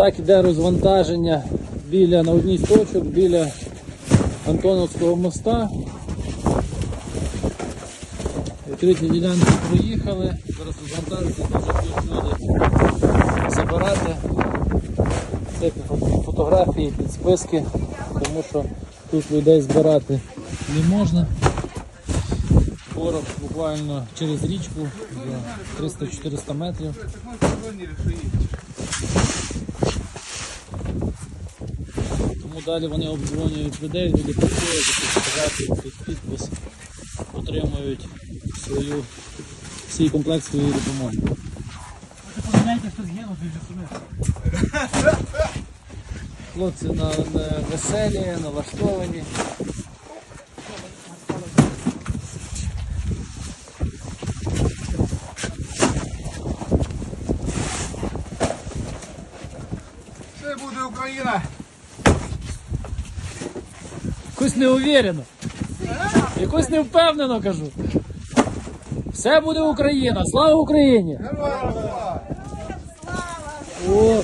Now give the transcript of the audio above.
Так іде розвантаження біля на одній з точок біля Антоновського моста. Відкриті ділянки проїхали, зараз розвантажуються, дуже будуть люди забирати. Це фо- фотографії, підсписки, тому що тут людей збирати не можна. Порох буквально через річку 300-400 метрів. Тому далі вони обдзвонюють людей, люди приходять, фотографії, під підпис, отримують свою, свій комплект своєї допомоги. Хлопці на, на веселі, налаштовані. Це буде Україна. Якось неуверено. Якось невпевнено кажу. Все буде Україна. Слава Україні! Слава! О!